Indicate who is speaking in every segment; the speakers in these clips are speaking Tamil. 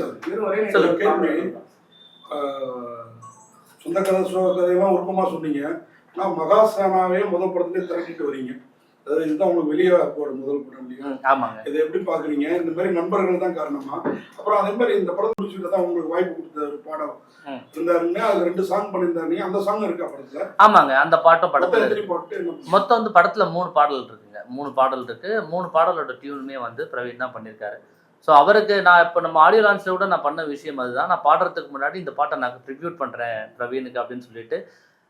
Speaker 1: சார்.
Speaker 2: கேள்வி
Speaker 1: சொந்த கதை சோக கதையெல்லாம் உருப்பமா சொன்னீங்க. ஆனால் மகாசேனாவே முதல் படத்துலேயே திரட்டிட்டு வரீங்க. அதாவது இதுதான் உங்களுக்கு வெளியே போட முதல் படம் இல்லையா?
Speaker 3: ஆமாங்க.
Speaker 1: இதை எப்படி பாக்குறீங்க இந்த மாதிரி நண்பர்கள் தான் காரணமா? அப்புறம் அதே மாதிரி இந்த படத்தை முடிச்சுட்டு தான் உங்களுக்கு வாய்ப்பு கொடுத்த ஒரு பாடம். இருந்தாருங்க. அது ரெண்டு சாங் பண்ணியிருந்தாருங்க. அந்த சாங் இருக்கா படத்துல?
Speaker 3: ஆமாங்க அந்த பாட்டும் படத்துல மொத்தம் வந்து படத்துல மூணு பாடல் இருக்குங்க. மூணு பாடல் இருக்கு. மூணு பாடலோட டியூனுமே வந்து பிரவீன் தான் பண்ணியிருக்காரு. ஸோ அவருக்கு நான் இப்போ நம்ம ஆடியோ லான்ஸில் கூட நான் பண்ண விஷயம் அதுதான். நான் பாடுறதுக்கு முன்னாடி இந்த பாட்டை நான் ட்ரிபியூட் பண்ணுறேன் பிரவீனுக்கு அப்படின்னு சொல்லிட்டு.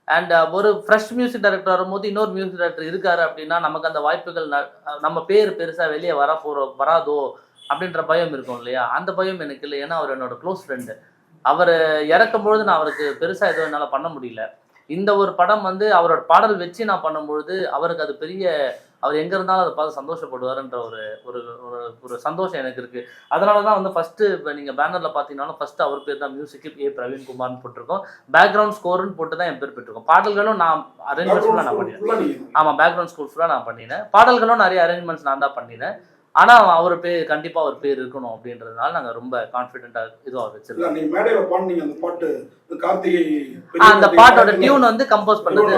Speaker 3: அண்ட் uh, ஒரு ஃப்ரெஷ் மியூசிக் டைரக்டர் வரும்போது இன்னொரு மியூசிக் டைரக்டர் இருக்காரு அப்படின்னா நமக்கு அந்த வாய்ப்புகள் ந- நம்ம பேர் பெருசாக வெளியே வர போகிறோம் வராதோ அப்படின்ற பயம் இருக்கும் இல்லையா? அந்த பயம் எனக்கு இல்லை. ஏன்னா அவர் என்னோட க்ளோஸ் ஃப்ரெண்டு அவர் இறக்கும்பொழுது நான் அவருக்கு பெருசாக எதுவும் என்னால் பண்ண முடியல. இந்த ஒரு படம் வந்து அவரோட பாடல் வச்சு நான் பண்ணும்பொழுது அவருக்கு அது பெரிய அவர் எங்க இருந்தாலும் அதை பார்த்து சந்தோஷப்படுவாருன்ற ஒரு ஒரு ஒரு ஒரு சந்தோஷம் எனக்கு இருக்கு. அதனால தான் வந்து ஃபர்ஸ்ட் நீங்க பேனர்ல பாத்தீங்கன்னாலும் ஃபர்ஸ்ட் அவர் பேர் தான் மியூசிக் ஏ பிரவீன் குமார்னு போட்டிருக்கோம். பேக்ரவுண்ட் ஸ்கோர்னு போட்டு தான் என் பேர் பெற்றிருக்கோம் பாடல்களும் நான் அரேஞ்ச்மெண்ட்ஸ் ஃபுல்லாக நான் பண்ணினேன்
Speaker 1: ஃபுல்லா நீங்க
Speaker 3: ஆமா பேக்ரவுண்ட் ஸ்கோர் ஃபுல்லாக நான் பண்ணினேன். பாடல்களும் நிறைய அரேஞ்ச்மெண்ட்ஸ் நான் தான் பண்ணினேன். ஆனா அவர் பேர் கண்டிப்பா அவர் பேர் இருக்கணும் அப்படின்றதுனால நாங்க ரொம்ப கான்ஃபிடென்ட்டா இதுவாக வச்சிருக்கோம்.
Speaker 1: நீங்க மேடையில பாடுனீங்க அந்த பாட்டு இந்த கார்த்திகை
Speaker 3: ஆ, அந்த பாட்டோட டியூன் வந்து கம்போஸ் பண்ணது.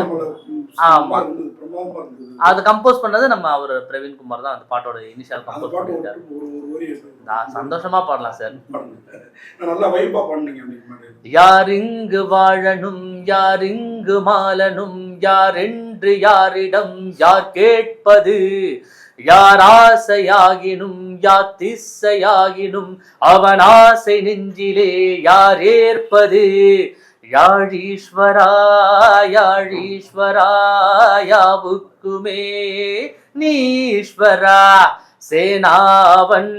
Speaker 3: ஆமா. அது கம்போஸ் பண்ணது நம்ம அவர் பிரவீன் குமார் தான். அந்த பாட்டோட இனிஷியல் கம்போஸ் நான் சந்தோஷமா பாடலாம் சார் யார் இங்கு வாழணும் யார் இங்கு மாலனும் யார் என்று யாரிடம் யார் கேட்பது? யார் ஆசையாகினும் யார் திசையாகினும் அவன் ஆசை நெஞ்சிலே யார் ஏற்பது? யாழீஸ்வரா யாழீஸ்வரா யாவுக்குமே நீஸ்வரா. சேனாவன்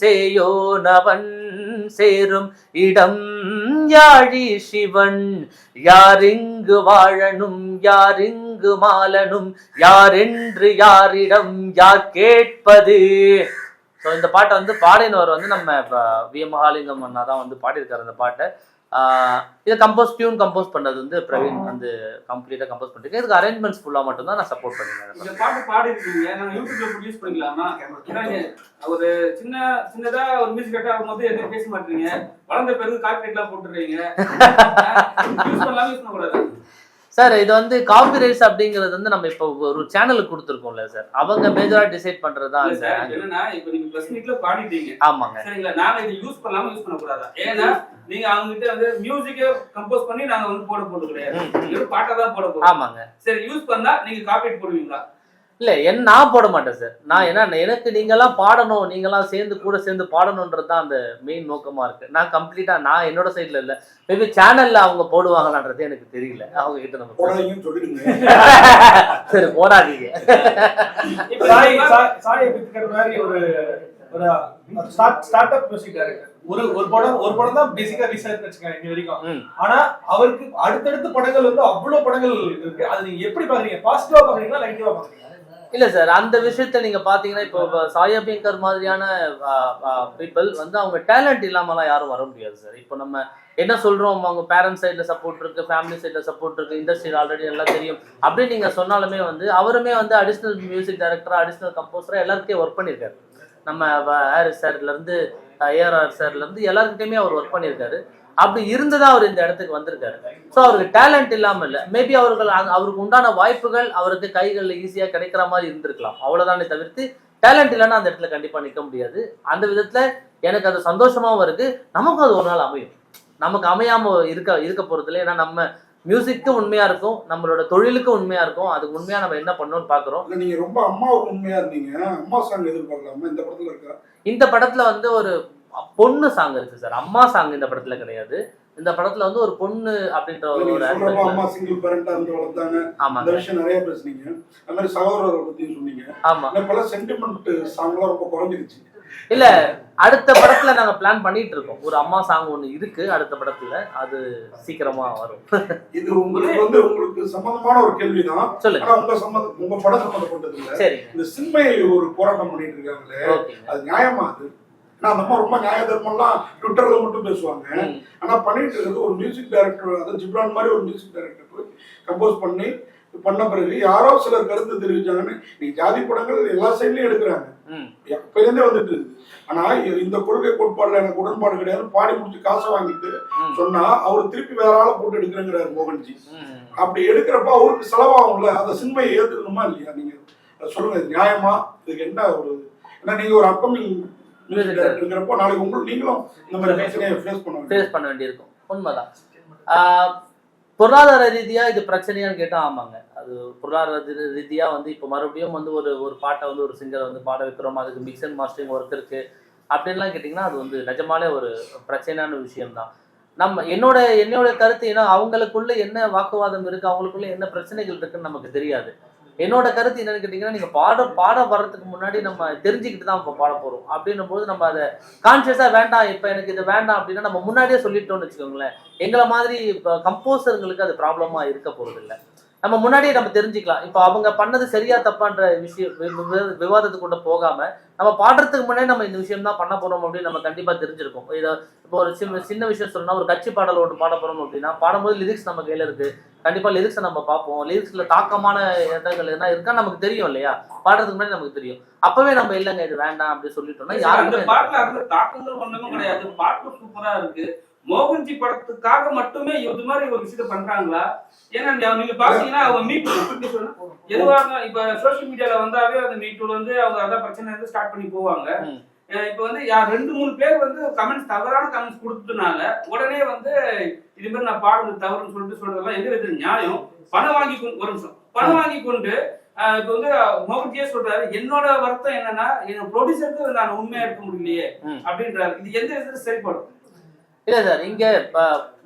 Speaker 3: சேயோனவன் சேரும் இடம் யாழி சிவன். யாரிங்கு வாழனும் யாரிங்கு மாலனும் யாரென்று யாரிடம் யார் கேட்பது? ஸோ இந்த பாட்டை வந்து பாடினவர் வந்து நம்ம வி. மகாலிங்கம் அண்ணா தான் வந்து பாடியிருக்காரு அந்த பாட்டை. இதை கம்போஸ் டியூன் கம்போஸ் பண்ணது வந்து பிரவீன் வந்து கம்ப்ளீட்டாக கம்போஸ் பண்ணிருக்கேன் இதுக்கு அரேஞ்ச்மெண்ட்ஸ் ஃபுல்லாக மட்டும்தான் நான் சப்போர்ட் பண்ணிருக்கேன்.
Speaker 2: இந்த பாட்டு பாடி இருக்கீங்க நாங்க யூடியூப்ல ப்ரொடியூஸ் பண்ணிக்கலாமா? ஏன்னா ஒரு சின்ன சின்னதா ஒரு மியூசிக் கட் ஆகும்போது எதுவும் பேச மாட்டீங்க. வளர்ந்த பிறகு கார்பரேட் எல்லாம் போட்டுறீங்க யூஸ் பண்ணலாம் யூஸ் பண்ணக்கூடாது?
Speaker 3: சார் இது வந்து காப்பிரைட்ஸ் அப்படிங்கிறது வந்து நம்ம இப்போ ஒரு சேனலுக்கு கொடுத்துருக்கோம்ல சார். அவங்க மேஜரா டிசைட் பண்றது தான்
Speaker 2: இல்ல
Speaker 3: அந்த
Speaker 2: சார் என்னன்னா இப்ப நீங்க பிரஸ் மீட்ல பாடிட்டீங்க.
Speaker 3: ஆமாங்க.
Speaker 2: சரிங்களா? நாங்க இதை யூஸ் பண்ணலாமா யூஸ் பண்ணக்கூடாதா? ஏன்னா நீங்க அவங்க கிட்ட வந்து மியூசிக்க கம்போஸ் பண்ணி நாங்க வந்து போட போறது கிடையாது. பாட்டா தான் போட போறோம்.
Speaker 3: ஆமாங்க.
Speaker 2: சரி யூஸ் பண்ணா நீங்க காப்பீட் போடுவீங்களா?
Speaker 3: இல்ல என் நான் போட மாட்டேன் சார் நான் என்ன எனக்கு நீங்கெல்லாம் பாடணும் நீங்கெல்லாம் சேர்ந்து கூட சேர்ந்து பாடணுன்றது தான் அந்த மெயின் நோக்கமா இருக்கு. நான் கம்ப்ளீட்டா நான் என்னோட சைடுல இல்ல. மேபி சேனல்ல அவங்க போடுவாங்களான்றது எனக்கு தெரியல. அவங்க கிட்ட நம்ம சரி போடாதீங்க.
Speaker 4: ஒரு ஒரு ஸ்டார்ட் அப் மியூசிக் டைரக்டர் ஒரு ஒரு படம் ஒரு படம் தான் பேசிக்கா ஆயிருக்கு வச்சுக்கோங்க இன்னி வரைக்கும். ஆனா அவருக்கு அடுத்தடுத்த படங்கள் வந்து அவ்வளவு படங்கள் இருக்கு. அது நீங்க எப்படி பாக்குறீங்க? பாசிட்டிவா பாக்குறீங்களா நெகட்டிவா பாக்குறீங்க
Speaker 3: இல்ல சார் அந்த விஷயத்த நீங்க பாத்தீங்கன்னா இப்போ சாயா பியங்கர் மாதிரியான பீப்புள் வந்து அவங்க டேலண்ட் இல்லாமலாம் யாரும் வர முடியாது சார். இப்போ நம்ம என்ன சொல்றோம் அவங்க பேரண்ட்ஸ் சைட்ல சப்போர்ட் இருக்கு ஃபேமிலி சைட்ல சப்போர்ட் இருக்கு இண்டஸ்ட்ரியில் ஆல்ரெடி எல்லாம் தெரியும். அப்படி நீங்க சொன்னாலுமே வந்து அவருமே வந்து அடிஷ்னல் மியூசிக் டைரக்டரா அடிஷ்னல் கம்போசரா எல்லாருக்கே ஒர்க் பண்ணியிருக்காரு. நம்ம ஹாரிஸ் சார்ல இருந்து ஏஆர்ஆர் சார்ல இருந்து எல்லாருக்கிட்டையுமே அவர் ஒர்க் பண்ணியிருக்காரு. அப்படி இருந்துதான் அவர் இந்த இடத்துக்கு வந்திருக்காரு. ஸோ அவருக்கு டேலண்ட் இல்லாம இல்ல மேபி அவர்கள் அவருக்கு உண்டான வாய்ப்புகள் அவருக்கு கைகளில் ஈஸியா கிடைக்கிற மாதிரி இருந்திருக்கலாம். அவ்வளவுதானே தவிர்த்து டேலண்ட் இல்லைன்னா அந்த இடத்துல கண்டிப்பா நிக்க முடியாது. அந்த விதத்துல எனக்கு அது சந்தோஷமாவும் இருக்கு. நமக்கும் அது ஒரு நாள் அமையும். நமக்கு அமையாம இருக்க இருக்க போறதுல ஏன்னா நம்ம மியூசிக்கு உண்மையா இருக்கும். நம்மளோட தொழிலுக்கு உண்மையா இருக்கும். அதுக்கு உண்மையா நம்ம என்ன பண்ணணும்னு பாக்குறோம்.
Speaker 1: நீங்க ரொம்ப அம்மாவுக்கு உண்மையா இருந்தீங்க. அம்மா சாங் எதிர்பார்க்கலாமா? இந்த படத்துல இருக்கா?
Speaker 3: இந்த படத்துல வந்து ஒரு பொண்ணு சாங் இருக்கு சார் அம்மா சாங் இந்த படத்துல கிடையாது. இந்த படத்துல வந்து ஒரு பொண்ணு அப்படின்ற ஒரு
Speaker 1: அம்மா சிங்கிள் பேரண்டா இருந்து வளர்த்தாங்க அந்த
Speaker 3: ஆமாங்க
Speaker 1: விஷயம் நிறைய பேசுனீங்க. அது மாதிரி சகோதரரை பத்தியும் சொன்னீங்க.
Speaker 3: ஆமா.
Speaker 1: இப்பெல்லாம் சென்டிமெண்ட் சாங்லாம் ரொம்ப குறைஞ்சிருச்சு.
Speaker 3: இல்ல அடுத்த படத்துல நாங்க பிளான் பண்ணிட்டு இருக்கோம். ஒரு அம்மா சாங் ஒண்ணு இருக்கு அடுத்த படத்துல அது சீக்கிரமா வரும்.
Speaker 1: இது உங்களுக்கு வந்து உங்களுக்கு சம்பந்தமான ஒரு கேள்விதான்.
Speaker 3: சொல்லுங்க.
Speaker 1: உங்க சம்பந்தம் உங்க படம் சம்பந்தப்பட்டது
Speaker 3: சரி
Speaker 1: இந்த சின்மை ஒரு போராட்டம் பண்ணிட்டு இருக்காங்களே அது நியாயமா அது? ஆனா அந்த அம்மா ரொம்ப நியாய தர்மம்லாம் ட்விட்டர்ல மட்டும் பேசுவாங்க. ஆனா பண்ணிட்டு இருக்கிறது ஒரு மியூசிக் டைரக்டர் அதாவது ஜிப்ரான் மாதிரி ஒரு மியூசிக் டைரக்டர் போய் கம்போஸ் பண்ணி பண்ண பிறகு யாரோ சிலர் கருத்து தெரிவிச்சாங்கன்னு நீ ஜாதி படங்கள் எல்லா சைட்லயும் எடுக்கிறாங்க.
Speaker 3: ம்.
Speaker 1: எப்பயிலேருந்தே வந்துட்டு இருக்குது. ஆனா இந்த கொள்கை கோட்பாடுல எனக்கு உடன்பாடு கிடையாது. பாடி முடிச்சு காசை வாங்கிட்டு. சொன்னா அவர் திருப்பி வேற ஆளை போட்டு எடுக்கிறேங்கிறாரு மோகன்ஜி. அப்படி எடுக்கிறப்ப அவருக்கு செலவாகும்ல? அந்த சினிமையை ஏத்துக்கணுமா இல்லையா? நீங்க சொல்லுங்க நியாயமா? இதுக்கு என்ன ஒரு ஏன்னா நீங்க ஒரு அப்கமிங் மியூசிக் டைரக்டருங்கிறப்போ நாளைக்கு உங்களுக்கு நீங்களும் இந்த மாதிரி பிரச்சனையை ஃபேஸ் பண்ண வேண்டியது.
Speaker 3: ஃபேஸ் பண்ண வேண்டியிருக்கும். உண்மைதான். பொருளாதார ரீதியா இது பிரச்சனையான்னு கேட்டா ஆமாங்க. அது பொருளாதார ரீதியா வந்து இப்போ மறுபடியும் வந்து ஒரு ஒரு பாட்டை வந்து ஒரு சிங்கர் வந்து பாட வைக்கிறோம் அதுக்கு மிக்ஸ் அண்ட் மாஸ்டரிங் ஒர்க் இருக்கு அப்படின்லாம் கேட்டிங்கன்னா அது வந்து நிஜமாலே ஒரு பிரச்சனையான விஷயம்தான். நம்ம என்னோட என்னோட கருத்து ஏன்னா அவங்களுக்குள்ள என்ன வாக்குவாதம் இருக்கு அவங்களுக்குள்ள என்ன பிரச்சனைகள் இருக்குன்னு நமக்கு தெரியாது. என்னோட கருத்து என்னன்னு கேட்டிங்கன்னா நீங்க பாட பாட வர்றதுக்கு முன்னாடி நம்ம தெரிஞ்சுக்கிட்டு தான் இப்போ பாட போறோம். அப்படின்னும் போது நம்ம அதை கான்சியஸா வேண்டாம் இப்போ எனக்கு இது வேண்டாம் அப்படின்னா நம்ம முன்னாடியே சொல்லிட்டோம்னு வச்சுக்கோங்களேன். எங்களை மாதிரி இப்போ கம்போசர்களுக்கு அது ப்ராப்ளமா இருக்க போறது இல்லை நம்ம முன்னாடியே நம்ம தெரிஞ்சுக்கலாம். இப்போ அவங்க பண்ணது சரியா தப்பான்ற விஷயம் விவாதத்துக்குள்ள போகாம நம்ம பாடுறதுக்கு முன்னாடி நம்ம இந்த விஷயம் தான் பண்ண போறோம் அப்படின்னு நம்ம கண்டிப்பா தெரிஞ்சிருக்கோம். இதை இப்போ ஒரு சின்ன சின்ன விஷயம் சொல்லணும்னா ஒரு கட்சி பாடல் ஒன்று பாட போறோம் அப்படின்னா பாடும்போது லிரிக்ஸ் நம்ம கையில இருக்கு. கண்டிப்பா லிரிக்ஸை நம்ம பார்ப்போம். லிரிக்ஸ்ல தாக்கமான இடங்கள் என்ன இருக்கா நமக்கு தெரியும் இல்லையா? பாடுறதுக்கு முன்னாடி நமக்கு தெரியும். அப்பவே நம்ம இல்லைங்க இது வேண்டாம் அப்படி சொல்லிட்டோம்னா யாருக்குமே
Speaker 2: பாட்டுல தாக்கங்கள் ஒண்ணுமே கிடையாது. பாட்டு சூப்பரா இருக்கு. மோகன்ஜி படத்துக்காக மட்டுமே இது மாதிரி ஒரு விஷயத்த பண்றாங்களா? ஏன்னா நீங்க பாத்தீங்கன்னா அவங்க மீட் எதுவாக இருந்தாலும் இப்ப சோசியல் மீடியால வந்தாவே அந்த மீட்டூல வந்து அவங்க அதான் பிரச்சனை வந்து ஸ்டார்ட் பண்ணி போவாங்க. இப்ப வந்து யா- ரெண்டு மூணு பேர் வந்து கமெண்ட்ஸ் தவறான கமெண்ட்ஸ் கொடுத்ததுனால உடனே வந்து இது மாதிரி நான் பாடுறது தவறுன்னு சொல்லிட்டு சொல்றதெல்லாம் எந்த விதத்துல நியாயம்? பணம் வாங்கி கொண்டு ஒரு நிமிஷம். பணம் வாங்கி கொண்டு இப்ப வந்து மோகன்ஜியே சொல்றாரு என்னோட வருத்தம் என்னன்னா என் ப்ரொடியூசருக்கு நான் உண்மையா இருக்க முடியலையே. அப்படின்றாரு. இது எந்த விதத்துல சரிப்படும்
Speaker 3: இல்ல சார் இங்க இப்ப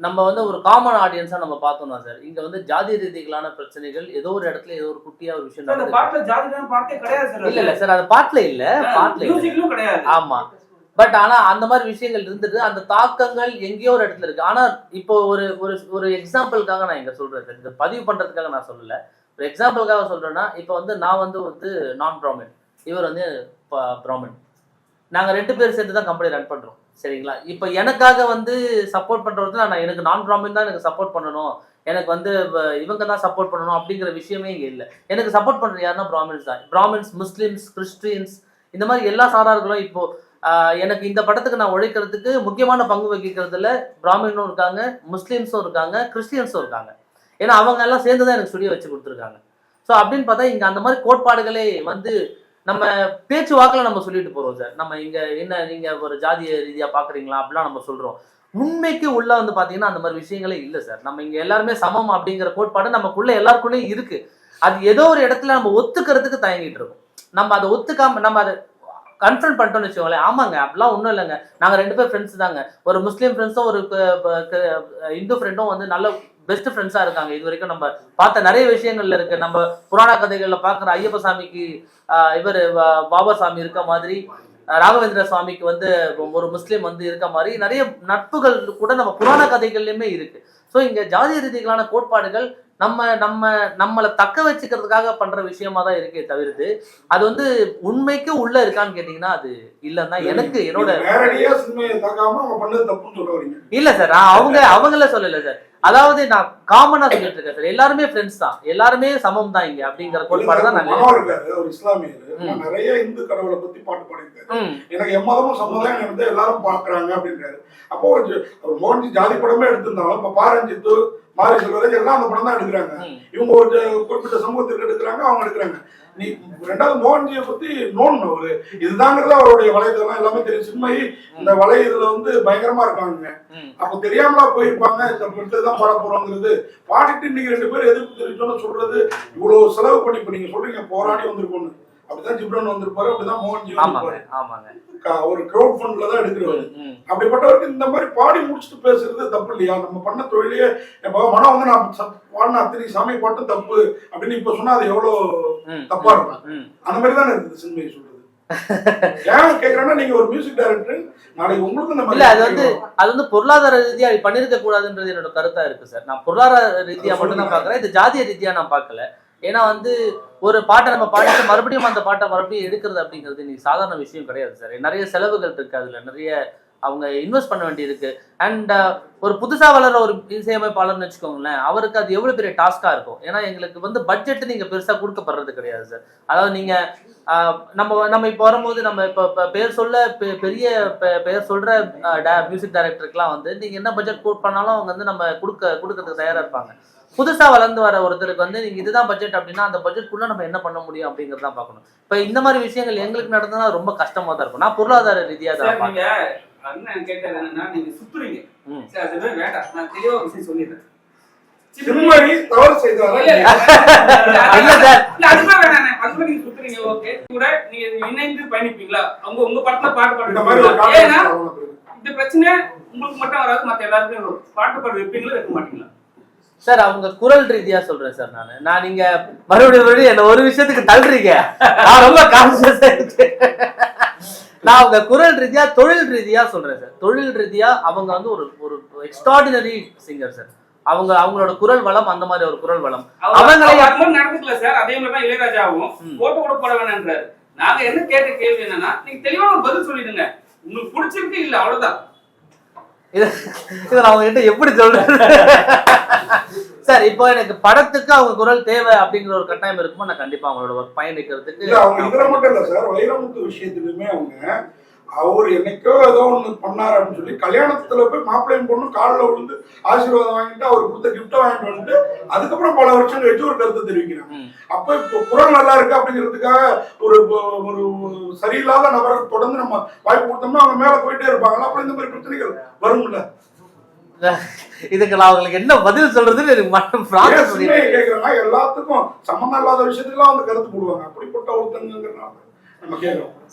Speaker 3: நம்ம வந்து ஒரு காமன் ஆடியன்ஸா நம்ம பார்த்தோம்னா சார் இங்க வந்து ஜாதி ரீதிகளான பிரச்சனைகள் ஏதோ ஒரு இடத்துல ஏதோ ஒரு குட்டியா ஒரு விஷயம்
Speaker 2: பாட்டுல ஜாதியான பாட்டே கிடையாது சார்
Speaker 3: இல்ல இல்ல சார் அது பாட்டுல இல்ல பாட்டுல
Speaker 2: கிடையாது.
Speaker 3: ஆமா. பட் ஆனா அந்த மாதிரி விஷயங்கள் இருந்துட்டு அந்த தாக்கங்கள் எங்கேயோ ஒரு இடத்துல இருக்கு. ஆனா இப்போ ஒரு ஒரு ஒரு எக்ஸாம்பிளுக்காக நான் இங்க சொல்றேன் சார். இந்த பதிவு பண்றதுக்காக நான் சொல்லல. ஒரு எக்ஸாம்பிளுக்காக சொல்றேன்னா இப்போ வந்து நான் வந்து வந்து நான் பிராமின் இவர் வந்து பிராமின் நாங்க ரெண்டு பேரும் சேர்ந்து தான் கம்பெனி ரன் பண்றோம். சரிங்களா? இப்போ எனக்காக வந்து சப்போர்ட் பண்ணுறதுல நான் எனக்கு நான் பிராமின் தான் எனக்கு சப்போர்ட் பண்ணணும். எனக்கு வந்து வ- இவங்க தான் சப்போர்ட் பண்ணணும் அப்படிங்கிற விஷயமே இங்கே இல்லை. எனக்கு சப்போர்ட் பண்ணுற யாருன்னா பிராமின்ஸ் தான். பிராமின்ஸ் முஸ்லீம்ஸ் கிறிஸ்டின்ஸ் இந்த மாதிரி எல்லா சாரார்களும் இப்போ எனக்கு இந்த படத்துக்கு நான் உழைக்கிறதுக்கு முக்கியமான பங்கு வகிக்கிறதுல பிராமினும் இருக்காங்க முஸ்லீம்ஸும் இருக்காங்க கிறிஸ்டியன்ஸும் இருக்காங்க. ஏன்னா அவங்க எல்லாம் சேர்ந்து தான் எனக்கு ஸ்டுடியோ வச்சு கொடுத்துருக்காங்க. ஸோ அப்படின்னு பார்த்தா இங்கே அந்த மாதிரி கோட்பாடுகளே வந்து நம்ம பேச்சு வாக்கில் நம்ம சொல்லிட்டு போறோம் சார். நம்ம இங்க என்ன நீங்க ஒரு ஜாதிய ரீதியா பாக்குறீங்களா? அப்படிலாம் நம்ம சொல்றோம். உண்மைக்கு உள்ள வந்து பாத்தீங்கன்னா அந்த மாதிரி விஷயங்களே இல்லை சார். நம்ம இங்க எல்லாருமே சமம் அப்படிங்கிற கோட்பாடு நமக்குள்ள எல்லாருக்குள்ளேயும் இருக்கு. அது ஏதோ ஒரு இடத்துல நம்ம ஒத்துக்கிறதுக்கு தயங்கிட்டு இருக்கோம். நம்ம அதை ஒத்துக்காம நம்ம அதை கன்ஃபர்ம் பண்ணிட்டோம்னு வச்சுக்கோங்களேன். ஆமாங்க அப்படிலாம் ஒன்றும் இல்லைங்க. நாங்கள் ரெண்டு பேர் ஃப்ரெண்ட்ஸ் தாங்க. ஒரு முஸ்லீம் ஃப்ரெண்ட்ஸும் ஒரு இந்து ஃப்ரெண்டும் வந்து நல்ல பெஸ்ட் ஃப்ரெண்ட்ஸாக இருக்காங்க. இது வரைக்கும் நம்ம பார்த்த நிறைய விஷயங்கள்ல இருக்கு. நம்ம புராண கதைகளில் பார்க்குற ஐயப்ப சாமிக்கு இவர் பாபர் சாமி இருக்க மாதிரி ராகவேந்திர சுவாமிக்கு வந்து ஒரு முஸ்லீம் வந்து இருக்க மாதிரி நிறைய நட்புகள் கூட நம்ம புராண கதைகள்லையுமே இருக்கு. ஸோ இங்க ஜாதி ரீதிகளான கோட்பாடுகள் நம்ம நம்ம நம்மளை தக்க வச்சுக்கிறதுக்காக பண்ற விஷயமா தான் இருக்கே தவிர்த்து அது வந்து உண்மைக்கு உள்ள இருக்கான்னு கேட்டீங்கன்னா அது இல்லைன்னா எனக்கு என்னோட இல்ல சார் நான் அவங்க அவங்கள சொல்லல சார். அதாவது நான் காமனா சொல்லிட்டு இருக்கேன் சார். எல்லாருமே ஃப்ரெண்ட்ஸ் தான். எல்லாருமே சமம் தான் இங்க அப்படிங்கிற கோட்பாடு தான் நான்
Speaker 1: ஒரு இஸ்லாமியர். நிறைய இந்து கடவுளை பத்தி பாட்டு பாடியிருக்காரு. எனக்கு எம்மதமும் சமுதாயம் வந்து எல்லாரும் பாக்குறாங்க அப்படின்றாரு. அப்போ ஒரு மோகன்ஜி ஜாதி படமே எடுத்திருந்தாலும் இப்ப பாரஞ்சித்து மாரி செல்வராஜ் எல்லாம் அந்த படம் தான் எடுக்கிறாங்க. இவங்க ஒரு குறிப்பிட்ட சமூகத்திற்கு எடுக்கிறாங்க அவங்க எடுக்கிறாங்க. நீ ரெண்டாவது மோகன்ஜியை பத்தி நோன் அவரு. இதுதாங்கிறது அவருடைய வலைதளம் எல்லாமே தெரியும். சின்மை இந்த வலை இதுல வந்து பயங்கரமா இருக்காங்க. அப்ப தெரியாமலா போயிருப்பாங்க இந்த படத்தை தான் பாட போறோங்கிறது. பாடிட்டு நீங்க ரெண்டு பேரும் எதிர்ப்பு தெரிவிச்சோன்னு சொல்றது இவ்வளவு செலவு பண்ணி இப்ப நீங்க சொல்றீங்க போராடி வந்திருக்கோம்னு. அப்படிதான் ஜிப்ரன் வந்திருப்பாரு அப்படிதான் மோகன்ஜி
Speaker 3: ஆமாங்க ஆமாங்க.
Speaker 1: ஒரு க்ரௌட் ஃபண்ட்ல தான் எடுக்கிறவர். அப்படிப்பட்டவருக்கு இந்த மாதிரி பாடி முடிச்சுட்டு பேசுறது தப்பு இல்லையா? நம்ம பண்ண தொழிலே இப்போ மனம் வந்து நான் பாடின அத்தனை சாமி பாட்டும் தப்பு அப்படின்னு இப்ப சொன்னா அது எவ்வளவு தப்பா இருக்கும். அந்த மாதிரி தானே இருக்குது சினிமை சொல்றது. ஏன் கேக்குறேன்னா நீங்க ஒரு மியூசிக் டைரக்டர் நாளைக்கு உங்களுக்கு இந்த
Speaker 3: இல்ல அது வந்து அது வந்து பொருளாதார ரீதியா பண்ணிருக்க கூடாதுன்றது என்னோட கருத்தா இருக்கு சார் நான் பொருளாதார ரீதியா மட்டும் தான் பாக்குறேன் இது ஜாதிய ரீதியா நான் பார்க்கல ஏன்னா வந்து ஒரு பாட்டை நம்ம பாடிட்டு மறுபடியும் அந்த பாட்டை மறுபடியும் எடுக்கிறது அப்படிங்கிறது இன்னைக்கு சாதாரண விஷயம் கிடையாது சார். நிறைய செலவுகள் இருக்கு அதுல. நிறைய அவங்க இன்வெஸ்ட் பண்ண வேண்டியிருக்கு. அண்ட் ஒரு புதுசா வளர்ற ஒரு இசையமைப்பாளர்னு வச்சுக்கோங்களேன் அவருக்கு அது எவ்வளவு பெரிய டாஸ்கா இருக்கும்? ஏன்னா எங்களுக்கு வந்து பட்ஜெட் நீங்க பெருசா கொடுக்கப்படுறது கிடையாது சார் அதாவது நீங்க ஆஹ், நம்ம நம்ம இப்போ வரும்போது நம்ம இப்போ இப்போ பேர் சொல்ல பெரிய பெ- பெயர் சொல்ற மியூசிக் டைரக்டருக்குலாம் வந்து நீங்க என்ன பட்ஜெட் கோட் பண்ணாலும் அவங்க வந்து நம்ம கொடுக்க கொடுக்கறதுக்கு தயாரா இருப்பாங்க. புதுசா வளர்ந்து வர ஒருத்தருக்கு வந்து நீங்க இதுதான் பட்ஜெட் அப்படின்னா அந்த பட்ஜெட்குள்ள நம்ம என்ன பண்ண முடியும் அப்படிங்கறத தான் பார்க்கணும். இப்போ இந்த மாதிரி விஷயங்கள் எங்களுக்கு நடந்ததுன்னா ரொம்ப கஷ்டமா தான் இருக்கும். நான் பொருளாதார ரீதியா தான்
Speaker 2: அண்ணன் கேட்டது என்னன்னா நீங்க சுத்துறீங்க. சார் அது மாதிரி வேண்டாம். நான் தெளிவா ஒரு விஷயம் சொல்லிடுறேன்.
Speaker 1: சின்மயி தவறு செய்தாரா
Speaker 2: நீங்க சுத்துறீங்க, okay. கூட நீங்க இணைந்து பயணிப்பீங்களா? அவங்க உங்க படத்துல பாட்டு ஏன்னா
Speaker 1: காரணம்
Speaker 2: இந்த பிரச்சனை உங்களுக்கு மட்டும் வராது. மத்த எல்லாருக்கும். பாட்டு பாட வைப்பீங்களா வைக்க மாட்டீங்களா?
Speaker 3: சார் அவங்க குரல் ரீதியா சொல்றேன் சார் நான். நான் நீங்க மறுபடியும் மறுபடியும் என்ன ஒரு விஷயத்துக்கு தள்ளுறீங்க. நான் ரொம்ப கான்சியஸா இருக்கேன். நான் அவங்க குரல் ரீதியா தொழில் ரீதியா சொல்றேன் சார். தொழில் ரீதியா அவங்க வந்து ஒரு ஒரு எக்ஸ்ட்ராடினரி சிங்கர் சார். அவங்க அவங்களோட குரல் வளம் அந்த மாதிரி ஒரு குரல் வளம்.
Speaker 2: அவங்க
Speaker 3: அவங்களே-
Speaker 2: அவங்க நடந்துக்கல சார். அதே மாதிரி தான் இளையராஜாவும். போட்டோ கூட போட வேணான்றாரு நாங்க என்ன கேட்ட கேள்வி என்னன்னா நீங்க தெளிவா ஒரு பதில் சொல்லிடுங்க. உங்களுக்கு பிடிச்சிருக்கு இல்ல அவ்வளவுதான்.
Speaker 3: இது இதை நான் உங்ககிட்ட எப்படி சொல்றேன் சார் இப்போ எனக்கு படத்துக்கு அவங்க குரல் தேவை அப்படிங்கிற ஒரு கட்டாயம் இருக்குமோ நான் கண்டிப்பா அவங்களோட ஒர்க் பயணிக்கிறதுக்கு
Speaker 1: அவங்க இதுல மட்டும் இல்ல சார் வைரமுத்து விஷயத்திலுமே அவங்க அவர் என்னைக்கோ ஏதோ ஒண்ணு பண்ணாரு அப்படின்னு சொல்லி கல்யாணத்துல போய் மாப்பிள்ளையும் பொண்ணு காலில் விழுந்து ஆசீர்வாதம் வாங்கிட்டு அவர் கொடுத்த கிஃப்ட்டை வாங்கிட்டு வந்துட்டு அதுக்கப்புறம் பல வருஷம் கழிச்சு ஒரு கருத்து தெரிவிக்கிறாங்க. அப்ப இப்போ குரல் நல்லா இருக்கு அப்படிங்கிறதுக்காக ஒரு ஒரு சரியில்லாத நபரை தொடர்ந்து நம்ம வாய்ப்பு கொடுத்தோம்னா அவங்க மேல போயிட்டே இருப்பாங்களா? அப்புறம் இந்த மாதிரி பிரச்சனைகள் வரும்ல?
Speaker 3: இதுக்கு நான் உங்களுக்கு என்ன பதில் சொல்றதுன்னு எனக்கு
Speaker 1: எல்லாத்துக்கும் சம்மந்தம் இல்லாத விஷயத்துக்குலாம் வந்து கருத்து போடுவாங்க. அப்படிப்பட்ட ஒருத்தங்கிறனால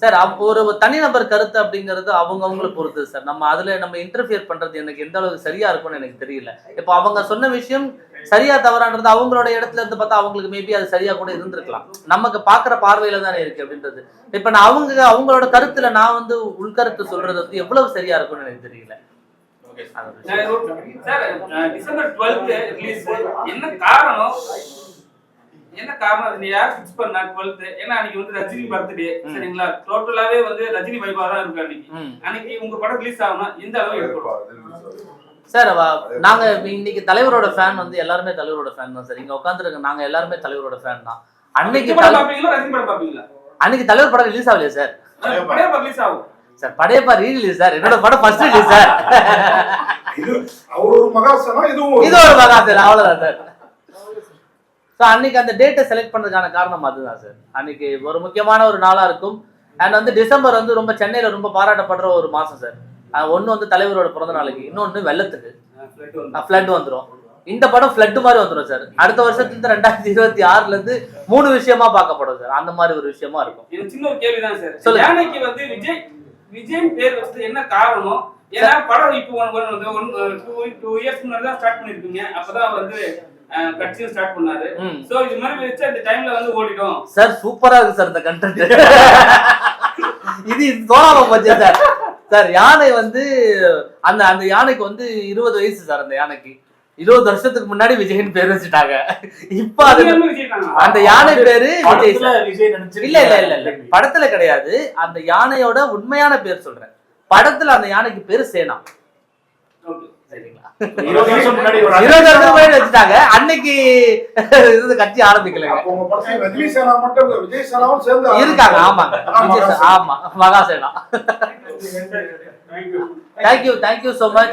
Speaker 3: சார் அப்ப ஒரு தனிநபர் கருத்து அப்படிங்கிறது அவங்க அவங்களை பொறுத்து சார். நம்ம அதுல நம்ம இன்டர்ஃபியர் பண்றது எனக்கு எந்த அளவுக்கு சரியா இருக்கும்னு எனக்கு தெரியல. இப்போ அவங்க சொன்ன விஷயம் சரியா தவறான்றது அவங்களோட இடத்துல இருந்து பார்த்தா அவங்களுக்கு மேபி அது சரியா கூட இருந்திருக்கலாம். நமக்கு பாக்குற பார்வையில தானே இருக்கு அப்படின்றது. இப்ப நான் அவங்க அவங்களோட கருத்துல நான் வந்து உள்கருத்து சொல்றது வந்து எவ்வளவு சரியா இருக்கும்னு எனக்கு தெரியல.
Speaker 2: சார் டிசம்பர் டுவெல்த் ரிலீஸ் என்ன காரணம்? என்ன காரணம்? அது யார் ஃபிக்ஸ் பண்ணா டுவெல்த் ஏன்னா அன்னைக்கு வந்து ரஜினி பர்த்டே சரிங்களா? டோட்டலாவே வந்து ரஜினி வைபா தான் இருக்கு அன்னைக்கு. உங்க படம் ரிலீஸ் ஆகணும் எந்த அளவு எடுக்கணும்
Speaker 3: சார். நாங்க இன்னைக்கு தலைவரோட ஃபேன் வந்து எல்லாருமே தலைவரோட ஃபேன் தான் சார். இங்க உட்காந்துருக்க நாங்க எல்லாருமே தலைவரோட ஃபேன் தான். அன்னைக்கு
Speaker 2: விஜய் படம்
Speaker 3: தல-
Speaker 2: பாப்பீங்களா ரஜினி படம் பாப்பீங்களா
Speaker 3: அன்னைக்கு தலைவர் படம் ரிலீஸ் ஆகலையா சார்?
Speaker 2: ரிலீஸ் ஆகும்.
Speaker 3: Sir Padayappa re release sir. என்னோட படம் ஃபர்ஸ்ட் ரிலீஸ் சார்.
Speaker 1: இது ஒரு மகாசனம் இதுவும்
Speaker 3: இது ஒரு அவ்வளவுதான் சார். ஸோ அன்னைக்கு அந்த டேட்டை செலக்ட் பண்ணதுக்கான காரணம் அதுதான் சார். அன்னைக்கு ஒரு முக்கியமான ஒரு நாளா இருக்கும். அண்ட் வந்து டிசம்பர் வந்து ரொம்ப சென்னையில ரொம்ப பாராட்டப்படுற ஒரு மாசம் சார். ஒன்னு வந்து தலைவரோட பிறந்த நாளைக்கு இன்னொன்னு வெள்ளத்துக்கு. ஃப்ளட் வந்துரும். இந்த படம் ஃப்ளட் மாதிரி வந்துரும் சார். அடுத்த வருஷத்துல இருந்து ரெண்டாயிரத்தி இருபத்தி ஆறுல இருந்து மூணு விஷயமா பார்க்கப்படும் சார். அந்த மாதிரி ஒரு விஷயமா இருக்கும்.
Speaker 2: சின்ன ஒரு கேள்விதான் சார்.
Speaker 3: சொல்லுங்க.
Speaker 2: வந்து விஜய் விஜய் பேர் வச்சது என்ன காரணம்? ஏன்னா படம் இப்போ one one one two two years முன்னாடி தான் ஸ்டார்ட் பண்ணிருக்கீங்க அப்பதான் வந்து கட்சியும் ஸ்டார்ட் பண்ணாரு. சோ இது மாதிரி வச்சு அந்த டைம்ல வந்து ஓடிடும்
Speaker 3: சார் சூப்பரா இருக்கு சார் இந்த கண்டென்ட் இது இது தோணாம போச்சு சார் சார் யானை வந்து அந்த அந்த யானைக்கு வந்து இருபது வயசு சார் அந்த யானைக்கு. இருபது வருஷத்துக்கு முன்னாடி விஜயன் பேர் வச்சுட்டாங்க. இப்ப அது? அந்த யானை பேரு விஜய் இல்ல இல்ல இல்ல இல்ல. படத்துல கிடையாது. அந்த யானையோட உண்மையான பேர் சொல்றேன். படத்துல அந்த யானைக்கு பேரு சேனா.
Speaker 4: இருபது வருஷம் முன்னாடி ஒரு
Speaker 3: இருபது வருஷத்துக்கு முன்னாடி வச்சுட்டாங்க. அன்னைக்கு இது கட்சி ஆரம்பிக்கலைங்க.
Speaker 1: அப்போ உங்க படத்துல ரஜினி சேனா மட்டும் இல்ல விஜய் சேனாவும் சேர்ந்து
Speaker 3: இருக்காங்க ஆமாங்க.
Speaker 1: ஆமா,
Speaker 3: விஜய் சார், ஆமா Mahasena
Speaker 4: Thank you.
Speaker 3: Thank you thank you so much